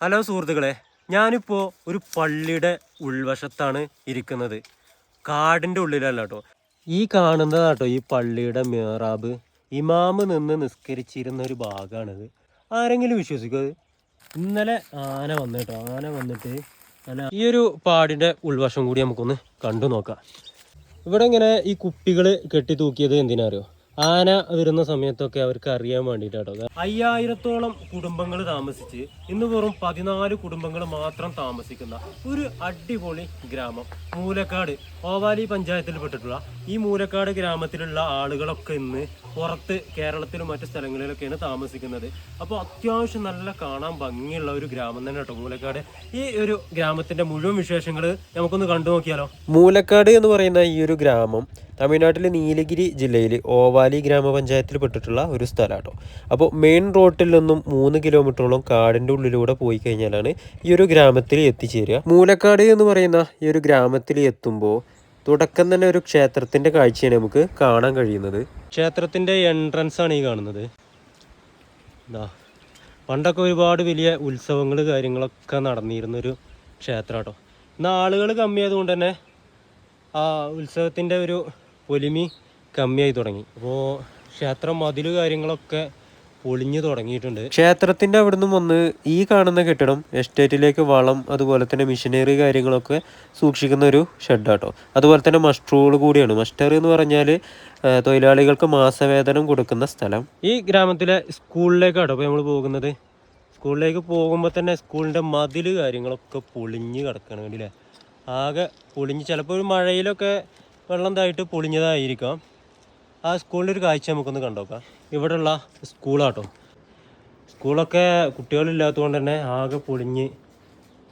Hello സുഹൃത്തുക്കളെ ഞാനിപ്പോൾ ഒരു പള്ളിയുടെ ഉൾവശത്താണ് ഇരിക്കുന്നത്. കാടിന്റെ ഉള്ളിലല്ല കേട്ടോ ഈ കാണുന്നതാണ് കേട്ടോ ഈ പള്ളിയുടെ മേറാബ്. ഇമാമ് നിന്ന് നിസ്കരിച്ചിരുന്ന ഒരു ഭാഗമാണിത് ആരെങ്കിലും വിശ്വസിക്കും അത്? ഇന്നലെ ആന വന്നു കേട്ടോ ആന വന്നിട്ട് അല്ല ഈ ഒരു പാടിന്റെ ഉൾവശം കൂടി നമുക്കൊന്ന് കണ്ടു നോക്കാം. ഇവിടെ ഇങ്ങനെ ഈ കുപ്പികൾ കെട്ടി തൂക്കിയത് എന്തിനാ അറിയോ? ആന വരുന്ന സമയത്തൊക്കെ അവർക്ക് അറിയാൻ വേണ്ടിയിട്ടാട്ടോ. അയ്യായിരത്തോളം കുടുംബങ്ങൾ താമസിച്ച് ഇന്ന് വെറും പതിനാല് കുടുംബങ്ങൾ മാത്രം താമസിക്കുന്ന ഒരു അടിപൊളി ഗ്രാമം. മൂലക്കാട് ഓവാലി പഞ്ചായത്തിൽ പെട്ടിട്ടുള്ള ഈ മൂലക്കാട് ഗ്രാമത്തിലുള്ള ആളുകളൊക്കെ ഇന്ന് പുറത്ത് കേരളത്തിലും മറ്റു സ്ഥലങ്ങളിലൊക്കെയാണ് താമസിക്കുന്നത്. അപ്പോൾ അത്യാവശ്യം നല്ല കാണാൻ ഭംഗിയുള്ള ഒരു ഗ്രാമം തന്നെ കേട്ടോ മൂലക്കാട്. ഈ ഒരു ഗ്രാമത്തിന്റെ മുഴുവൻ വിശേഷങ്ങൾ നമുക്കൊന്ന് കണ്ടു നോക്കിയാലോ? മൂലക്കാട് എന്ന് പറയുന്ന ഈ ഒരു ഗ്രാമം തമിഴ്നാട്ടിലെ നീലഗിരി ജില്ലയിൽ ഓവാലി ഗ്രാമപഞ്ചായത്തിൽ പെട്ടിട്ടുള്ള ഒരു സ്ഥലമാട്ടോ. അപ്പോൾ മെയിൻ റോട്ടിൽ നിന്നും മൂന്ന് കിലോമീറ്ററോളം കാടിന്റെ ഉള്ളിലൂടെ പോയി കഴിഞ്ഞാലാണ് ഈ ഒരു ഗ്രാമത്തിൽ എത്തിച്ചേരുക. മൂലക്കാട് എന്ന് പറയുന്ന ഈ ഒരു ഗ്രാമത്തിൽ എത്തുമ്പോൾ തുടക്കം തന്നെ ഒരു ക്ഷേത്രത്തിന്റെ കാഴ്ചയാണ് നമുക്ക് കാണാൻ കഴിയുന്നത്. ക്ഷേത്രത്തിന്റെ എൻട്രൻസ് ആണ് ഈ കാണുന്നത്. പണ്ടൊക്കെ ഒരുപാട് വലിയ ഉത്സവങ്ങൾ കാര്യങ്ങളൊക്കെ നടന്നിരുന്നൊരു ക്ഷേത്രം കേട്ടോ എന്നാൽ ആളുകൾ കമ്മിയായതുകൊണ്ട് തന്നെ ആ ഉത്സവത്തിന്റെ ഒരു പൊലിമി കമ്മിയായി തുടങ്ങി. അപ്പോൾ ക്ഷേത്രം മതിൽ കാര്യങ്ങളൊക്കെ പൊളിഞ്ഞു തുടങ്ങിയിട്ടുണ്ട്. ക്ഷേത്രത്തിന്റെ അവിടെ നിന്നും വന്ന് ഈ കാണുന്ന കെട്ടിടം എസ്റ്റേറ്റിലേക്ക് വളം അതുപോലെ തന്നെ മിഷനറി കാര്യങ്ങളൊക്കെ സൂക്ഷിക്കുന്ന ഒരു ഷെഡാട്ടോ. അതുപോലെ തന്നെ മസ്റ്ററുകൾ കൂടിയാണ്. മസ്റ്റർ എന്ന് പറഞ്ഞാൽ തൊഴിലാളികൾക്ക് മാസവേതനം കൊടുക്കുന്ന സ്ഥലം. ഈ ഗ്രാമത്തിലെ സ്കൂളിലേക്കാട്ടോ ഇപ്പോൾ നമ്മൾ പോകുന്നത്? സ്കൂളിലേക്ക് പോകുമ്പോൾ തന്നെ സ്കൂളിന്റെ മതിൽ കാര്യങ്ങളൊക്കെ പൊളിഞ്ഞ് കിടക്കണം കണ്ടില്ലേ? ആകെ പൊളിഞ്ഞ്. ചിലപ്പോൾ ഒരു മഴയിലൊക്കെ വെള്ളം തായിട്ട് പൊളിഞ്ഞതായിരിക്കാം. ആ സ്കൂളിന്റെ ഒരു കാഴ്ച നമുക്കൊന്ന് കണ്ടോക്കാം. ഇവിടെയുള്ള സ്കൂളാട്ടോ. സ്കൂളൊക്കെ കുട്ടികളില്ലാത്തതുകൊണ്ട് തന്നെ ആകെ പൊളിഞ്ഞ്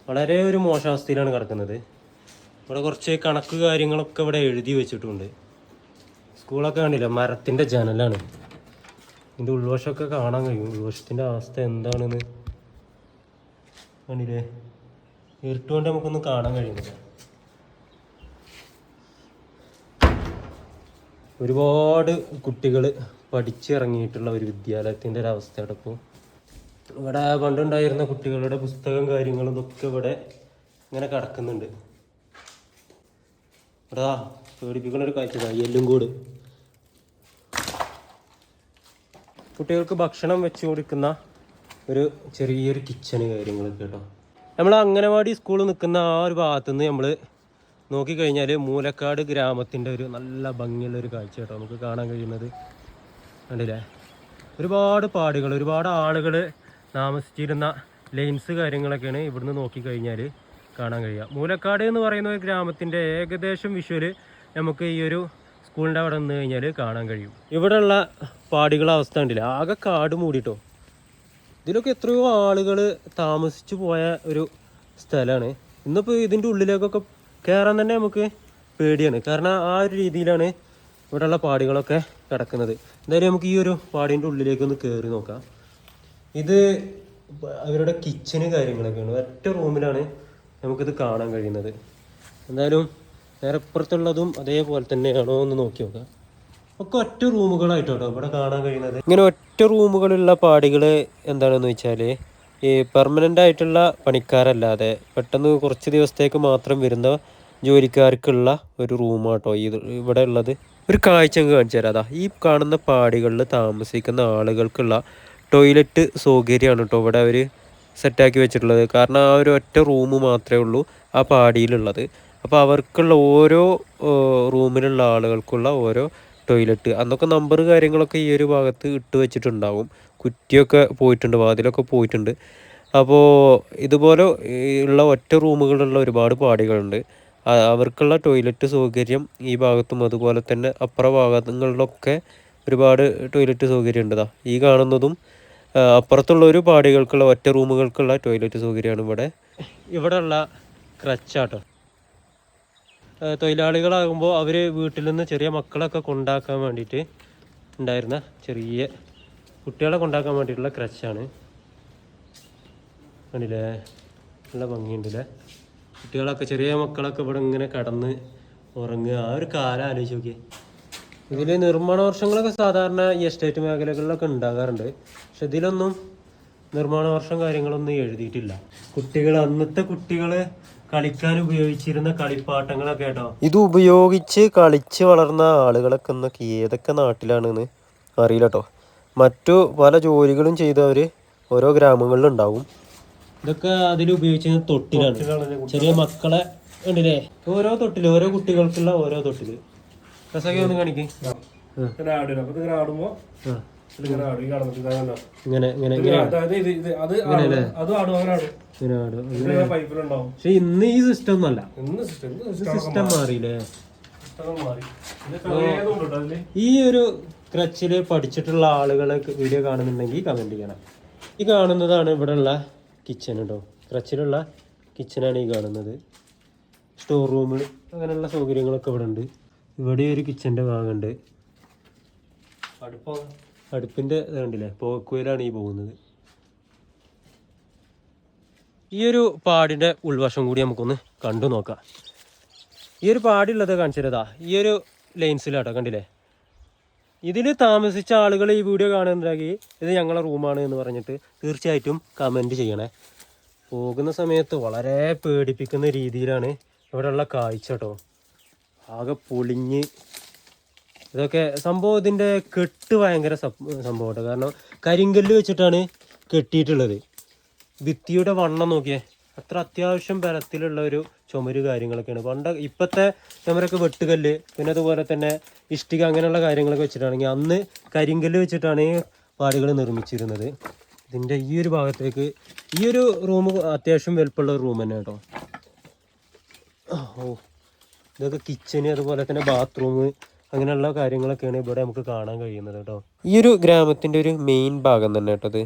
വളരെ ഒരു മോശാവസ്ഥയിലാണ് കിടക്കുന്നത്. ഇവിടെ കുറച്ച് കണക്ക് കാര്യങ്ങളൊക്കെ ഇവിടെ എഴുതി വെച്ചിട്ടുണ്ട്. സ്കൂളൊക്കെ കണ്ടില്ല? മരത്തിന്റെ ജനലാണ്. ഇതിന്റെ ഉൾവശമൊക്കെ കാണാൻ കഴിയും. ഉൾവശത്തിന്റെ അവസ്ഥ എന്താണെന്ന്? കണ്ടില്ലേ? ഇരുട്ടുകൊണ്ട് നമുക്കൊന്നും കാണാൻ കഴിയുന്നില്ല. ഒരുപാട് കുട്ടികൾ പഠിച്ചിറങ്ങിയിട്ടുള്ള ഒരു വിദ്യാലയത്തിന്റെ ഒരു അവസ്ഥയാണ് ഇപ്പോൾ ഇവിടെ പണ്ടുണ്ടായിരുന്ന കുട്ടികളുടെ പുസ്തകം കാര്യങ്ങളും ഇതൊക്കെ ഇവിടെ ഇങ്ങനെ കിടക്കുന്നുണ്ട്. ഇവിടെ പേടിപ്പിക്കുന്ന ഒരു കാഴ്ച എല്ലും കൂട്. കുട്ടികൾക്ക് ഭക്ഷണം വെച്ച് കൊടുക്കുന്ന ഒരു ചെറിയൊരു കിച്ചണ് കാര്യങ്ങളൊക്കെ കേട്ടോ. നമ്മൾ അംഗനവാടി സ്കൂൾ നിൽക്കുന്ന ആ ഒരു ഭാഗത്തുനിന്ന് നമ്മൾ നോക്കിക്കഴിഞ്ഞാൽ മൂലക്കാട് ഗ്രാമത്തിന്റെ ഒരു നല്ല ഭംഗിയുള്ള ഒരു കാഴ്ച കേട്ടോ. നമുക്ക് കാണാൻ കഴിയുന്നത്. കണ്ടില്ലേ? ഒരുപാട് പാടുകൾ ഒരുപാട് ആളുകൾ താമസിച്ചിരുന്ന ലൈൻസ് കാര്യങ്ങളൊക്കെയാണ് ഇവിടുന്ന് നോക്കിക്കഴിഞ്ഞാൽ കാണാൻ കഴിയുക. മൂലക്കാട് എന്ന് പറയുന്ന ഒരു ഗ്രാമത്തിന്റെ ഏകദേശം വിഷ്വൽ നമുക്ക് ഈ ഒരു സ്കൂളിന്റെ അവിടെ നിന്ന് കഴിഞ്ഞാൽ കാണാൻ കഴിയും. ഇവിടെയുള്ള പാടികളെ അവസ്ഥ ഉണ്ടല്ലേ ആകെ കാട് മൂടിട്ടോ. ഇതിലൊക്കെ എത്രയോ ആളുകൾ താമസിച്ചു പോയ ഒരു സ്ഥലമാണ്. ഇന്നിപ്പോൾ ഇതിന്റെ ഉള്ളിലേക്കൊക്കെ കയറാൻ തന്നെ നമുക്ക് പേടിയാണ്. കാരണം ആ ഒരു രീതിയിലാണ് ഇവിടെയുള്ള പാടികളൊക്കെ കിടക്കുന്നത്. എന്തായാലും നമുക്ക് ഈ ഒരു പാടിന്റെ ഉള്ളിലേക്ക് ഒന്ന് കയറി നോക്കാം. ഇത് അവരുടെ കിച്ചന് കാര്യങ്ങളൊക്കെയാണ്. ഒറ്റ റൂമിലാണ് നമുക്കിത് കാണാൻ കഴിയുന്നത്. എന്തായാലും നേരെ ഇപ്പുറത്തുള്ളതും അതേപോലെ തന്നെയാണോ എന്ന് നോക്കി നോക്കാം. ഒക്കെ ഒറ്റ റൂമുകളായിട്ടോ ഇവിടെ കാണാൻ കഴിയുന്നത്. ഇങ്ങനെ ഒറ്റ റൂമുകളുള്ള പാടികൾ എന്താണെന്ന് വെച്ചാൽ ഈ പെർമനന്റ് ആയിട്ടുള്ള പണിക്കാരല്ലാതെ പെട്ടെന്ന് കുറച്ച് ദിവസത്തേക്ക് മാത്രം വരുന്ന ജോലിക്കാർക്കുള്ള ഒരു റൂമാട്ടോ. ഇത് ഇവിടെ ഉള്ളത് ഒരു കാഴ്ച കാണിച്ചു തരാം. അതാ ഈ കാണുന്ന പാടികളിൽ താമസിക്കുന്ന ആളുകൾക്കുള്ള ടോയ്ലറ്റ് സൗകര്യമാണ് കേട്ടോ ഇവിടെ അവർ സെറ്റാക്കി വെച്ചിട്ടുള്ളത്. കാരണം ആ ഒരു ഒറ്റ റൂം മാത്രമേ ഉള്ളൂ ആ പാടിയിലുള്ളത്. അപ്പോൾ അവർക്കുള്ള ഓരോ റൂമിലുള്ള ആളുകൾക്കുള്ള ഓരോ ടോയ്ലറ്റ്. അന്നൊക്കെ നമ്പർ കാര്യങ്ങളൊക്കെ ഈ ഒരു ഭാഗത്ത് ഇട്ട് വെച്ചിട്ടുണ്ടാവും. കുറ്റിയൊക്കെ പോയിട്ടുണ്ട് വാതിലൊക്കെ പോയിട്ടുണ്ട്. അപ്പോൾ ഇതുപോലെ ഉള്ള ഒറ്റ റൂമുകളുള്ള ഒരുപാട് പാടികളുണ്ട്. അവർക്കുള്ള ടോയ്ലറ്റ് സൗകര്യം ഈ ഭാഗത്തും അതുപോലെ തന്നെ അപ്പുറ ഭാഗങ്ങളിലൊക്കെ ഒരുപാട് ടോയ്ലറ്റ് സൗകര്യം ഉണ്ടതാ ഈ കാണുന്നതും അപ്പുറത്തുള്ള ഒരു പാടികൾക്കുള്ള ഒറ്റ റൂമുകൾക്കുള്ള ടോയ്ലറ്റ് സൗകര്യമാണ് ഇവിടെ. ഇവിടെ ഉള്ള ക്രച്ചാട്ടോ തൊഴിലാളികളാകുമ്പോൾ അവർ വീട്ടിൽ നിന്ന് ചെറിയ മക്കളൊക്കെ കൊണ്ടാക്കാൻ വേണ്ടിയിട്ട് ഉണ്ടായിരുന്ന ചെറിയ കുട്ടികളെ കൊണ്ടാക്കാൻ വേണ്ടിയിട്ടുള്ള ക്രച്ചാണ് കണ്ടില്ലേ? നല്ല ഭംഗിയുണ്ടല്ലേ? കുട്ടികളൊക്കെ ചെറിയ മക്കളൊക്കെ ഇവിടെ ഇങ്ങനെ കിടന്ന് ഉറങ്ങുക. ആ ഒരു കാലം ആലോചിച്ച് നോക്കിയേ. ഇതിൽ നിർമ്മാണ വർഷങ്ങളൊക്കെ സാധാരണ ഈ എസ്റ്റേറ്റ് മേഖലകളിലൊക്കെ ഉണ്ടാകാറുണ്ട്. പക്ഷെ ഇതിലൊന്നും നിർമ്മാണ വർഷം കാര്യങ്ങളൊന്നും എഴുതിയിട്ടില്ല. കുട്ടികൾ അന്നത്തെ കുട്ടികൾ കളിക്കാൻ ഉപയോഗിച്ചിരുന്ന കളിപ്പാട്ടങ്ങളൊക്കെ കേട്ടോ. ഇത് ഉപയോഗിച്ച് കളിച്ച് വളർന്ന ആളുകളൊക്കെ എന്നൊക്കെ ഏതൊക്കെ നാട്ടിലാണെന്ന് അറിയില്ല കേട്ടോ. മറ്റു പല ജോലികളും ചെയ്തവർ ഓരോ ഗ്രാമങ്ങളിലും ഉണ്ടാവും ഇതൊക്കെ അതിൽ ഉപയോഗിച്ചത് തൊട്ടിലാണ്. ചെറിയ മക്കളെ ഉണ്ടല്ലേ? ഓരോ തൊട്ടിൽ ഓരോ കുട്ടികൾക്കുള്ള ഓരോ തൊട്ടിൽ. രസമൊക്കെ ഒന്ന് കാണിക്ക്. ഇങ്ങനെ ഇങ്ങനെ. പക്ഷെ ഇന്ന് ഈ സിസ്റ്റം ഒന്നല്ല സിസ്റ്റം മാറിയില്ലേ? ഈ ഒരു ക്രച്ചിൽ പഠിച്ചിട്ടുള്ള ആളുകളെ വീഡിയോ കാണുന്നുണ്ടെങ്കിൽ കമന്റ് ചെയ്യണം. ഈ കാണുന്നതാണ് ഇവിടെയുള്ള കിച്ചൺ കേട്ടോ ക്രച്ചിലുള്ള കിച്ചണാണ് ഈ കാണുന്നത്. സ്റ്റോർ റൂം അങ്ങനെയുള്ള സൗകര്യങ്ങളൊക്കെ ഇവിടെ ഉണ്ട് ഇവിടെ ഒരു കിച്ചന്റെ ഭാഗമുണ്ട്. അടുപ്പോ? അടുപ്പിന്റെ ഇതുണ്ടല്ലേ കണ്ടില്ലേ? പോക്കുവയിലാണ് ഈ പോകുന്നത്. ഈ ഒരു പാടിന്റെ ഉൾവശം കൂടി നമുക്കൊന്ന് കണ്ടു നോക്കാം. ഈ ഒരു പാടുള്ളത് കാണിച്ചിരുതാ ഈ ഒരു ലൈൻസിലാട്ടോ കണ്ടില്ലേ? ഇതിൽ താമസിച്ച ആളുകൾ ഈ വീഡിയോ കാണുന്നുണ്ടെങ്കിൽ ഇത് ഞങ്ങളുടെ റൂമാണ് എന്ന് പറഞ്ഞിട്ട് തീർച്ചയായിട്ടും കമന്റ് ചെയ്യണേ. പോകുന്ന സമയത്ത് വളരെ പേടിപ്പിക്കുന്ന രീതിയിലാണ് ഇവിടെയുള്ള കാഴ്ച കേട്ടോ. ആകെ പൊളിഞ്ഞ്. ഇതൊക്കെ സംഭവം ഇതിന്റെ കെട്ട് ഭയങ്കര സംഭവം കേട്ടോ. കാരണം കരിങ്കല്ല് വെച്ചിട്ടാണ് കെട്ടിയിട്ടുള്ളത്. ഭിത്തിയുടെ വണ്ണം നോക്കിയേ. അത്ര അത്യാവശ്യം ബലത്തിലുള്ള ഒരു ചുമര് കാര്യങ്ങളൊക്കെയാണ്. പണ്ട് ഇപ്പോഴത്തെ ചുമരൊക്കെ വെട്ടുകല്ല് പിന്നെ അതുപോലെ തന്നെ ഇഷ്ടിക അങ്ങനെയുള്ള കാര്യങ്ങളൊക്കെ വെച്ചിട്ടാണെങ്കിൽ അന്ന് കരിങ്കല്ല് വെച്ചിട്ടാണ് പാടുകൾ നിർമ്മിച്ചിരുന്നത്. ഇതിന്റെ ഈ ഒരു ഭാഗത്തേക്ക് ഈ ഒരു റൂം അത്യാവശ്യം വലുപ്പമുള്ള റൂം തന്നെ കേട്ടോ. ഓ ഇതൊക്കെ കിച്ചന് അതുപോലെ തന്നെ ബാത്റൂം അങ്ങനെയുള്ള കാര്യങ്ങളൊക്കെയാണ് ഇവിടെ നമുക്ക് കാണാൻ കഴിയുന്നത് കേട്ടോ. ഈ ഒരു ഗ്രാമത്തിന്റെ ഒരു മെയിൻ ഭാഗം തന്നെ കേട്ടത്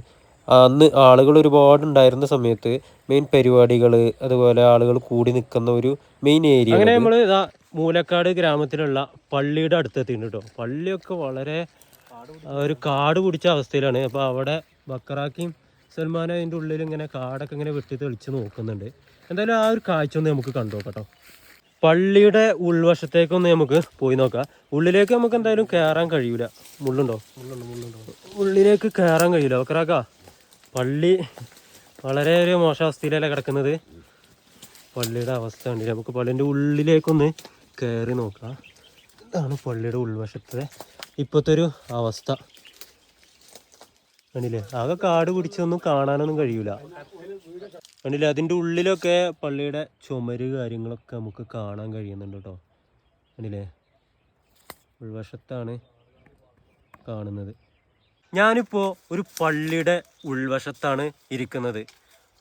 അന്ന് ആളുകൾ ഒരുപാട് ഉണ്ടായിരുന്ന സമയത്ത് മെയിൻ പരിപാടികൾ അതുപോലെ ആളുകൾ കൂടി നിൽക്കുന്ന ഒരു മെയിൻ ഏരിയ അങ്ങനെ നമ്മൾ ഇതാ മൂലക്കാട് ഗ്രാമത്തിലുള്ള പള്ളിയുടെ അടുത്തെത്തിയിട്ടുണ്ട് കേട്ടോ. പള്ളിയൊക്കെ വളരെ ഒരു കാട് പിടിച്ച അവസ്ഥയിലാണ്. അപ്പോൾ അവിടെ ബക്കറാക്കിയും സൽമാനും അതിന്റെ ഉള്ളിൽ ഇങ്ങനെ കാടൊക്കെ ഇങ്ങനെ വെട്ടി തെളിച്ച് നോക്കുന്നുണ്ട്. എന്തായാലും ആ ഒരു കാഴ്ച ഒന്ന് നമുക്ക് കണ്ടു കേട്ടോ. പള്ളിയുടെ ഉൾവശത്തേക്കൊന്ന് നമുക്ക് പോയി നോക്കാം. ഉള്ളിലേക്ക് നമുക്ക് എന്തായാലും കയറാൻ കഴിയൂല. മുള്ളുണ്ടോ? ഉള്ളിലേക്ക് കയറാൻ കഴിയൂല. ബക്കറാക്ക? പള്ളി വളരെ ഒരു മോശം അവസ്ഥയിലല്ലേ കിടക്കുന്നത്? പള്ളിയുടെ അവസ്ഥ കണ്ടില്ല? നമുക്ക് പള്ളിന്റെ ഉള്ളിലേക്കൊന്ന് കയറി നോക്കാം. ഇതാണ് പള്ളിയുടെ ഉൾവശത്തെ ഇപ്പോഴത്തെ ഒരു അവസ്ഥ. കണ്ടില്ലേ? ആകെ കാട് പിടിച്ചൊന്നും കാണാനൊന്നും കഴിയൂല. കണ്ടില്ലേ? അതിന്റെ ഉള്ളിലൊക്കെ പള്ളിയുടെ ചുമര് കാര്യങ്ങളൊക്കെ നമുക്ക് കാണാൻ കഴിയുന്നുണ്ട് കേട്ടോ. കണ്ടില്ലേ? ഉൾവശത്താണ് കാണുന്നത്. ഞാനിപ്പോൾ ഒരു പള്ളിയുടെ ഉൾവശത്താണ് ഇരിക്കുന്നത്.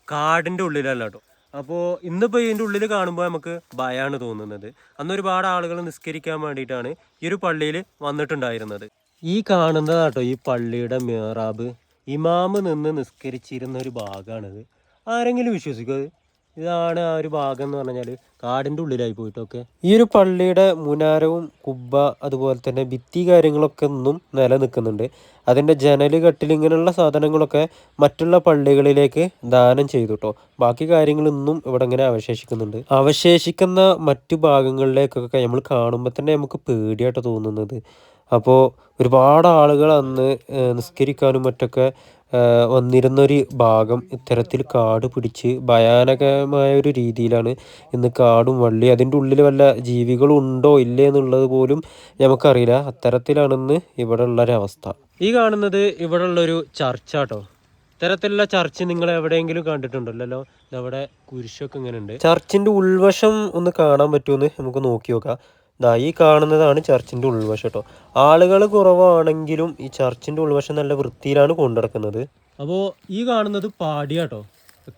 കാടിന്റെ ഉള്ളിലല്ല കേട്ടോ അപ്പോൾ ഇന്നിപ്പോൾ ഇതിന്റെ ഉള്ളിൽ കാണുമ്പോൾ നമുക്ക് ഭയമാണ് തോന്നുന്നത്. അന്ന് ഒരുപാട് ആളുകൾ നിസ്കരിക്കാൻ വേണ്ടിയിട്ടാണ് ഈ ഒരു പള്ളിയിൽ വന്നിട്ടുണ്ടായിരുന്നത്. ഈ കാണുന്നതാട്ടോ ഈ പള്ളിയുടെ മേറാബ്. ഇമാമ് നിന്ന് നിസ്കരിച്ചിരുന്ന ഒരു ഭാഗമാണിത് ആരെങ്കിലും വിശ്വസിക്കും ഇതാണ് ആ ഒരു ഭാഗം എന്ന് പറഞ്ഞാൽ കാടിന്റെ ഉള്ളിലായി പോയിട്ടൊക്കെ. ഈ ഒരു പള്ളിയുടെ മുനാരവും കുബ്ബ അതുപോലെ തന്നെ ഭിത്തി കാര്യങ്ങളൊക്കെ ഒന്നും നിലനിൽക്കുന്നുണ്ട്. അതിന്റെ ജനൽ കട്ടിൽ ഇങ്ങനെയുള്ള സാധനങ്ങളൊക്കെ മറ്റുള്ള പള്ളികളിലേക്ക് ദാനം ചെയ്തു കേട്ടോ ബാക്കി കാര്യങ്ങളൊന്നും ഇവിടെ ഇങ്ങനെ അവശേഷിക്കുന്നുണ്ട്. അവശേഷിക്കുന്ന മറ്റു ഭാഗങ്ങളിലേക്കൊക്കെ നമ്മൾ കാണുമ്പോൾ തന്നെ നമുക്ക് പേടിയായിട്ട് തോന്നുന്നത്. അപ്പോൾ ഒരുപാട് ആളുകൾ അന്ന് നിസ്കരിക്കാനും മറ്റൊക്കെ വന്നിരുന്നൊരു ഭാഗം ഇത്തരത്തിൽ കാട് പിടിച്ച് ഭയാനകമായ ഒരു രീതിയിലാണ് ഇന്ന് കാടും വള്ളി. അതിന്റെ ഉള്ളിൽ വല്ല ജീവികളും ഉണ്ടോ ഇല്ലേ എന്നുള്ളത് പോലും നമുക്കറിയില്ല. അത്തരത്തിലാണെന്ന് ഇവിടെ ഉള്ളൊരവസ്ഥ ഈ കാണുന്നത് ഇവിടെ ഉള്ളൊരു ചർച്ചാട്ടോ. ഇത്തരത്തിലുള്ള ചർച്ച് നിങ്ങൾ എവിടെയെങ്കിലും കണ്ടിട്ടുണ്ടല്ലോ. ഇതവിടെ കുരിശൊക്കെ ഇങ്ങനെ ഉണ്ട്. ചർച്ചിന്റെ ഉൾവശം ഒന്ന് കാണാൻ പറ്റുമെന്ന് നമുക്ക് നോക്കി നോക്കാം. ദാ ഈ കാണുന്നതാണ് ചർച്ചിന്റെ ഉൾവശം കേട്ടോ ആളുകൾ കുറവാണെങ്കിലും ഈ ചർച്ചിന്റെ ഉൾവശം നല്ല വൃത്തിയിലാണ് കൊണ്ടുനടക്കുന്നത്. അപ്പോൾ ഈ കാണുന്നത് പാടിയാട്ടോ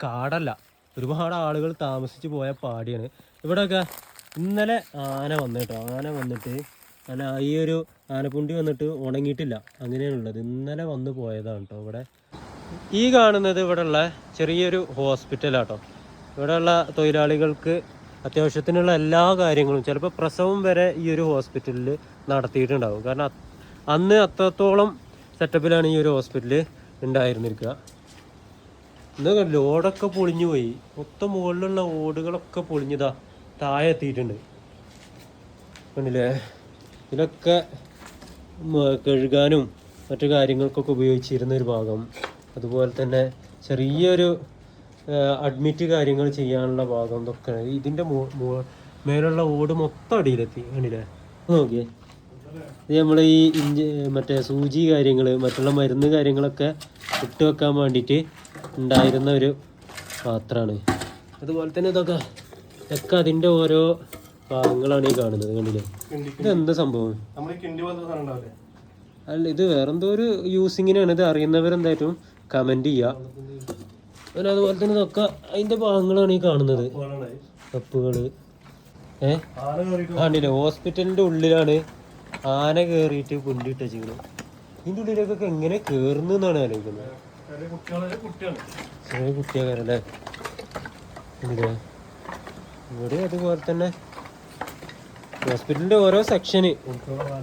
കാടല്ല. ഒരുപാട് ആളുകൾ താമസിച്ച് പോയ പാടിയാണ്. ഇവിടെയൊക്കെ ഇന്നലെ ആന വന്നിട്ടോ ആന വന്നിട്ട് അല്ല ഈ ഒരു ആനപ്പുണ്ടി വന്നിട്ട് ഉണങ്ങിയിട്ടില്ല. അങ്ങനെയാണുള്ളത് ഇന്നലെ വന്ന് പോയതാണ് കേട്ടോ ഇവിടെ. ഈ കാണുന്നത് ഇവിടെയുള്ള ചെറിയൊരു ഹോസ്പിറ്റലാട്ടോ ഇവിടെയുള്ള തൊഴിലാളികൾക്ക് അത്യാവശ്യത്തിനുള്ള എല്ലാ കാര്യങ്ങളും ചിലപ്പോൾ പ്രസവം വരെ ഈ ഒരു ഹോസ്പിറ്റലിൽ നടത്തിയിട്ടുണ്ടാവും. കാരണം അന്ന് അത്രത്തോളം സെറ്റപ്പിലാണ് ഈ ഒരു ഹോസ്പിറ്റൽ ഉണ്ടായിരുന്നിരിക്കുക. ഇന്ന് ലോഡൊക്കെ പൊളിഞ്ഞു പോയി. മൊത്തം മുകളിലുള്ള ഓടുകളൊക്കെ പൊളിഞ്ഞതാ താഴെ എത്തിയിട്ടുണ്ട്. കണ്ടില്ലേ? ഇതിലൊക്കെ കഴുകാനും മറ്റു കാര്യങ്ങൾക്കൊക്കെ ഉപയോഗിച്ചിരുന്ന ഒരു ഭാഗം. അതുപോലെ തന്നെ ചെറിയൊരു അഡ്മിറ്റ് കാര്യങ്ങൾ ചെയ്യാനുള്ള ഭാഗം ഇതൊക്കെ. മോ- മേലുള്ള ഓട് മൊത്തം അടിയിലെത്തി കണ്ടില്ലേ? നോക്കിയേ. ഇത് നമ്മൾ ഈ ഇഞ്ചി മറ്റേ സൂചി കാര്യങ്ങൾ മറ്റുള്ള മരുന്ന് കാര്യങ്ങളൊക്കെ ഇട്ട് വെക്കാൻ വേണ്ടിയിട്ട് ഉണ്ടായിരുന്ന ഒരു പാത്രമാണ്. അതുപോലെ തന്നെ ഇതൊക്കെ ഇതൊക്കെ അതിന്റെ ഓരോ ഭാഗങ്ങളാണ് ഈ കാണുന്നത് കണ്ടില്ലേ? ഇതെന്താ സംഭവം? അല്ല ഇത് വേറെന്തോ ഒരു യൂസിങ്ങിനാണ് ഇത് അറിയുന്നവരെന്തായിട്ടും കമന്റ് ചെയ്യുക പിന്നെ അതുപോലെ തന്നെ ഇതൊക്കെ അതിന്റെ ഭാഗങ്ങളാണ് ഈ കാണുന്നത്. കപ്പുകൾ ഏ? കണ്ടില്ലേ? ഹോസ്പിറ്റലിന്റെ ഉള്ളിലാണ് ആന കയറിയിട്ട് പുല്ലിട്ട് വെച്ചിരിക്കുന്നത് ഇതിന്റെ ഉള്ളിലേക്കൊക്കെ എങ്ങനെ കേറുന്നു എന്നാണ് ആലോചിക്കുന്നത്. ചെറിയ കുട്ടിയാകാരല്ലേ ഇവിടെ അതുപോലെ തന്നെ ഹോസ്പിറ്റലിന്റെ ഓരോ സെക്ഷന്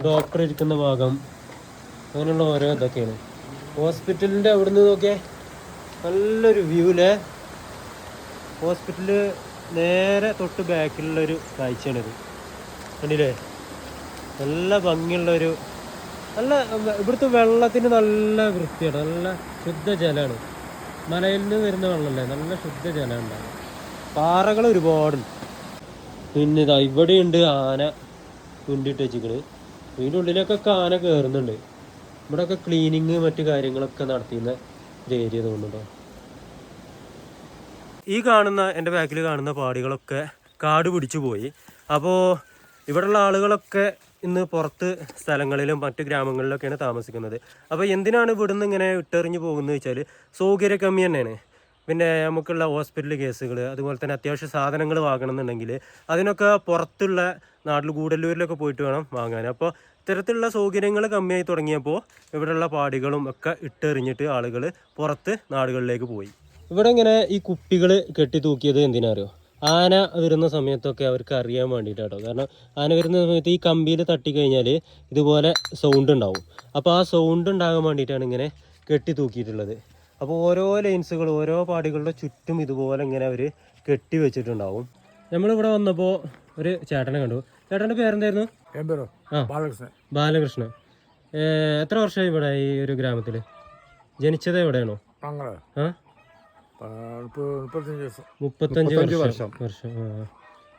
ഡോക്ടർ ഇരിക്കുന്ന ഭാഗം അങ്ങനെയുള്ള ഓരോ ഇതൊക്കെയാണ്. ഹോസ്പിറ്റലിന്റെ അവിടെ നിന്ന് നോക്കിയേ നല്ലൊരു വ്യൂല്ലേ ഹോസ്പിറ്റൽ നേരെ തൊട്ട് ബാക്കിലുള്ളൊരു കാഴ്ചയാണിത്. കണ്ടില്ലേ? നല്ല ഭംഗിയുള്ളൊരു നല്ല ഇവിടുത്തെ വെള്ളത്തിന് നല്ല വൃത്തിയാണ്. നല്ല ശുദ്ധജലമാണ് മലയിൽ നിന്ന് വരുന്ന വെള്ളമല്ലേ? നല്ല ശുദ്ധജലം ഉണ്ടാകും പാറകൾ ഒരുപാടുണ്ട്. പിന്നെ ഇതാ ഇവിടെയുണ്ട് ആന തുണ്ടിട്ട് വെച്ചിക്കണ് ഇതിന്റെ ഉള്ളിലൊക്കെ ആന കയറുന്നുണ്ട് ഇവിടെയൊക്കെ ക്ലീനിങ് മറ്റു കാര്യങ്ങളൊക്കെ നടത്തിയിരുന്ന ഒരു ഏരിയ തോന്നുന്നുണ്ടോ ഈ കാണുന്ന എന്റെ ബാക്കിൽ കാണുന്ന പാടികളൊക്കെ കാട് പിടിച്ചു പോയി. അപ്പോൾ ഇവിടെയുള്ള ആളുകളൊക്കെ ഇന്ന് പുറത്ത് സ്ഥലങ്ങളിലും മറ്റ് ഗ്രാമങ്ങളിലൊക്കെയാണ് താമസിക്കുന്നത്. അപ്പോൾ എന്തിനാണ് ഇവിടുന്ന് ഇങ്ങനെ ഇട്ടെറിഞ്ഞു പോകുന്നത് വെച്ചാൽ സൗകര്യ കമ്മി തന്നെയാണ്. പിന്നെ നമുക്കുള്ള ഹോസ്പിറ്റൽ കേസുകൾ അതുപോലെ തന്നെ അത്യാവശ്യ സാധനങ്ങൾ വാങ്ങണമെന്നുണ്ടെങ്കിൽ അതിനൊക്കെ പുറത്തുള്ള നാട്ടിൽ ഗൂഡല്ലൂരിലൊക്കെ പോയിട്ട് വേണം വാങ്ങാൻ അപ്പോൾ ഇത്തരത്തിലുള്ള സൗകര്യങ്ങൾ കമ്മിയായി തുടങ്ങിയപ്പോൾ ഇവിടെയുള്ള പാടികളും ഒക്കെ ഇട്ടെറിഞ്ഞിട്ട് ആളുകൾ പുറത്ത് നാടുകളിലേക്ക് പോയി. ഇവിടെ ഇങ്ങനെ ഈ കുപ്പികൾ കെട്ടി തൂക്കിയത് എന്തിനാ അറിയോ ആന വരുന്ന സമയത്തൊക്കെ അവർക്ക് അറിയാൻ വേണ്ടിയിട്ടാട്ടോ. കാരണം ആന വരുന്ന സമയത്ത് ഈ കമ്പിയിൽ തട്ടി കഴിഞ്ഞാൽ ഇതുപോലെ സൗണ്ട് ഉണ്ടാവും. അപ്പോൾ ആ സൗണ്ട് ഉണ്ടാകാൻ വേണ്ടിയിട്ടാണ് ഇങ്ങനെ കെട്ടി തൂക്കിയിട്ടുള്ളത്. അപ്പോൾ ഓരോ ലൈൻസുകൾ ഓരോ പാടികളുടെ ചുറ്റും ഇതുപോലെ ഇങ്ങനെ അവർ കെട്ടി വെച്ചിട്ടുണ്ടാവും. നമ്മളിവിടെ വന്നപ്പോൾ ഒരു ചേട്ടനെ കണ്ടു. ചേട്ടന്റെ പേരെന്തായിരുന്നു? ആ. ബാലകൃഷ്ണൻ. ബാലകൃഷ്ണൻ. എത്ര വർഷമായി ഇവിടെ ഈ ഒരു ഗ്രാമത്തിൽ ജനിച്ചത് എവിടെയാണോ? ആ? മുപ്പത്തഞ്ച് ദിവസം മുപ്പത്തഞ്ച് വർഷം വർഷം ആ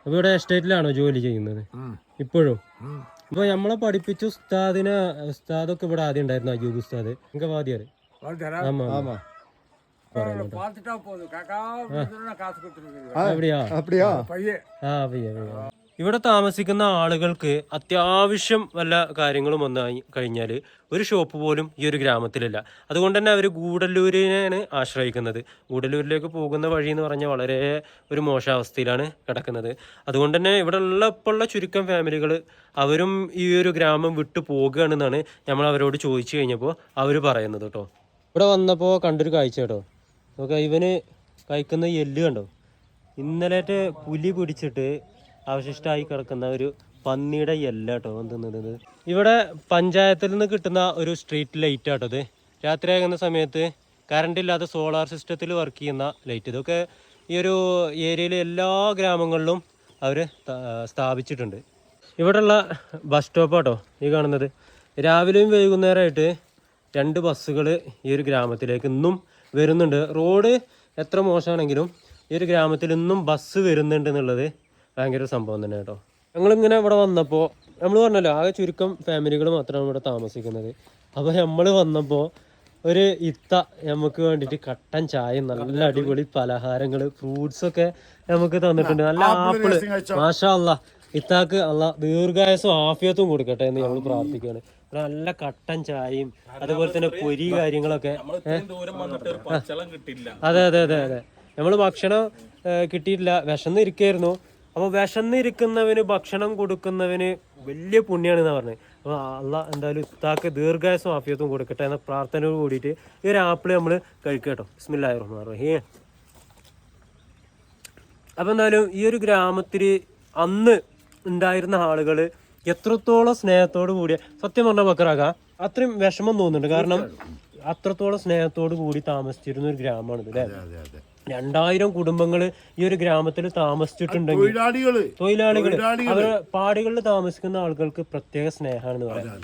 അപ്പോൾ ഇവിടെ എസ്റ്റേറ്റിലാണോ ജോലി ചെയ്യുന്നത് ഉം. ഇപ്പോഴും ഉം. അപ്പോൾ നമ്മളെ പഠിപ്പിച്ച ഉസ്താദിന് ഉസ്താദൊക്കെ ഇവിടെ ആദ്യം ഉണ്ടായിരുന്നു അയ്യൂബ് ഉസ്താദ് നിങ്ങൾക്ക് ആദ്യം வாழ் தரேன். ആമാ ആമാ பார்த்துட்டா போதும் காக்கா விடுதலை காசு கொடுத்துருக்கு എവിടെയാ அப்படியா பையன் ആ പയ്യ പയ്യ ഇവിടെ താമസിക്കുന്ന ആളുകൾക്ക് അത്യാവശ്യം വല്ല കാര്യങ്ങളും വന്നു കഴിഞ്ഞാൽ ഒരു ഷോപ്പ് പോലും ഈ ഒരു ഗ്രാമത്തിലില്ല. അതുകൊണ്ട് തന്നെ അവർ ഗൂഡല്ലൂരിനെയാണ് ആശ്രയിക്കുന്നത്. ഗൂഡല്ലൂരിലേക്ക് പോകുന്ന വഴി എന്ന് പറഞ്ഞാൽ വളരെ ഒരു മോശാവസ്ഥയിലാണ് കിടക്കുന്നത്. അതുകൊണ്ട് തന്നെ ഇവിടെ ഉള്ള ഇപ്പോൾ ചുരുക്കം ഫാമിലികൾ അവരും ഈ ഒരു ഗ്രാമം വിട്ടു പോകുകയാണെന്നാണ് നമ്മൾ അവരോട് ചോദിച്ചു കഴിഞ്ഞപ്പോൾ അവർ പറയുന്നത് കേട്ടോ. ഇവിടെ വന്നപ്പോൾ കണ്ടൊരു കാഴ്ച കേട്ടോ. നമുക്ക് ഇവന് കഴിക്കുന്ന എല്ല് കണ്ടോ? ഇന്നലേറ്റ് പുലി പിടിച്ചിട്ട് അവശിഷ്ടമായി കിടക്കുന്ന ഒരു പന്നിയുടെ എല്ല കേട്ടോ തിന്നുന്നത് ഇവിടെ പഞ്ചായത്തിൽ നിന്ന് കിട്ടുന്ന ഒരു സ്ട്രീറ്റ് ലൈറ്റ് ആട്ടോ ഇത്. രാത്രിയാകുന്ന സമയത്ത് കറണ്ട് ഇല്ലാത്ത സോളാർ സിസ്റ്റത്തിൽ വർക്ക് ചെയ്യുന്ന ലൈറ്റ് ഇതൊക്കെ ഈ ഒരു ഏരിയയിലെ എല്ലാ ഗ്രാമങ്ങളിലും അവർ സ്ഥാപിച്ചിട്ടുണ്ട്. ഇവിടെയുള്ള ബസ് സ്റ്റോപ്പ് കേട്ടോ ഈ കാണുന്നത്. രാവിലെയും വൈകുന്നേരമായിട്ട് രണ്ട് ബസ്സുകൾ ഈ ഒരു ഗ്രാമത്തിലേക്ക് ഇന്നും വരുന്നുണ്ട്. റോഡ് എത്ര മോശമാണെങ്കിലും ഈ ഒരു ഗ്രാമത്തിൽ ഇന്നും ബസ് വരുന്നുണ്ട് എന്നുള്ളത് ഭയങ്കര സംഭവം തന്നെ കേട്ടോ. ഞങ്ങളിങ്ങനെ ഇവിടെ വന്നപ്പോൾ നമ്മൾ പറഞ്ഞല്ലോ ആകെ ചുരുക്കം ഫാമിലികൾ മാത്രമാണ് ഇവിടെ താമസിക്കുന്നത്. അപ്പോൾ നമ്മൾ വന്നപ്പോൾ ഒരു ഇത്ത നമുക്ക് വേണ്ടിയിട്ട് കട്ടൻ ചായ നല്ല അടിപൊളി പലഹാരങ്ങൾ ഫ്രൂട്ട്സ് ഒക്കെ നമുക്ക് തന്നിട്ടുണ്ട്. നല്ല ആപ്പിൾ. മാഷാ അല്ല ഇത്താക്ക് അല്ല ദീർഘായസും ആഫിയത്തും കൊടുക്കട്ടെ എന്ന് ഞങ്ങൾ പ്രാർത്ഥിക്കുകയാണ്. ഇവിടെ നല്ല കട്ടൻ ചായയും അതുപോലെ തന്നെ പൊരി കാര്യങ്ങളൊക്കെ. അതെ അതെ അതെ അതെ. നമ്മൾ ഭക്ഷണം കിട്ടിയിട്ടില്ല. വിശന്ന് ഇരിക്കായിരുന്നു അപ്പോൾ വിശന്നിരിക്കുന്നവന് ഭക്ഷണം കൊടുക്കുന്നവന് വലിയ പുണ്യാണെന്നാ പറഞ്ഞത്. അപ്പോൾ അല്ല എന്തായാലും ഇത്താക്ക് ദീർഘായസം ആഫിയത്തും കൊടുക്കട്ടെ എന്ന പ്രാർത്ഥനയോട് കൂടിയിട്ട് ഈ ഒരു ആപ്പിൾ നമ്മൾ കഴിക്കുക കേട്ടോ. ബിസ്മില്ലാഹി റഹ്മാനിർ റഹീം അപ്പോൾ എന്തായാലും ഈ ഒരു ഗ്രാമത്തിൽ അന്ന് ഉണ്ടായിരുന്ന ആളുകൾ എത്രത്തോളം സ്നേഹത്തോട് കൂടിയ സത്യം പറഞ്ഞ ബക്കറാക്ക അത്രയും വിഷമം തോന്നുന്നുണ്ട്. കാരണം അത്രത്തോളം സ്നേഹത്തോട് കൂടി താമസിച്ചിരുന്ന ഒരു ഗ്രാമമാണിത് അല്ലേ? രണ്ടായിരം കുടുംബങ്ങൾ ഈ ഒരു ഗ്രാമത്തിൽ താമസിച്ചിട്ടുണ്ടെങ്കിൽ തൊഴിലാളികൾ. തൊഴിലാളികൾ തൊഴിലാളികൾ. അവർ പാടികളിൽ താമസിക്കുന്ന ആളുകൾക്ക് പ്രത്യേക സ്നേഹമാണെന്ന് പറയാം.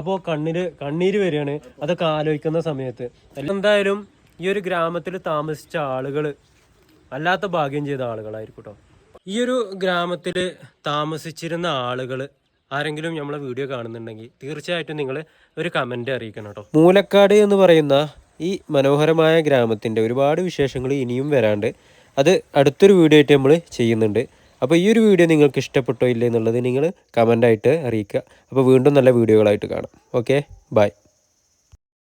അപ്പോൾ കണ്ണിൽ കണ്ണീര് വരികയാണ്. അതൊക്കെ ആലോചിക്കുന്ന സമയത്ത്. എന്തായാലും ഈ ഒരു ഗ്രാമത്തിൽ താമസിച്ച ആളുകൾ അല്ലാത്ത ഭാഗ്യം ചെയ്ത ആളുകളായിരിക്കും കേട്ടോ ഈ ഒരു ഗ്രാമത്തിൽ താമസിച്ചിരുന്ന ആളുകൾ ആരെങ്കിലും നമ്മളെ വീഡിയോ കാണുന്നുണ്ടെങ്കിൽ തീർച്ചയായിട്ടും നിങ്ങൾ ഒരു കമന്റ് അറിയിക്കണം കേട്ടോ മൂലക്കാട് എന്ന് പറയുന്ന ഈ മനോഹരമായ ഗ്രാമത്തിന്റെ ഒരുപാട് വിശേഷങ്ങൾ ഇനിയും വരാണ്ട്. അത് അടുത്തൊരു വീഡിയോ ആയിട്ട് നമ്മൾ ചെയ്യുന്നുണ്ട്. അപ്പോൾ ഈ ഒരു വീഡിയോ നിങ്ങൾക്ക് ഇഷ്ടപ്പെട്ടോ ഇല്ലേ എന്നുള്ളത് നിങ്ങൾ കമന്റായിട്ട് അറിയിക്കുക. അപ്പോൾ വീണ്ടും നല്ല വീഡിയോകളായിട്ട് കാണാം. ഓക്കെ? ബൈ.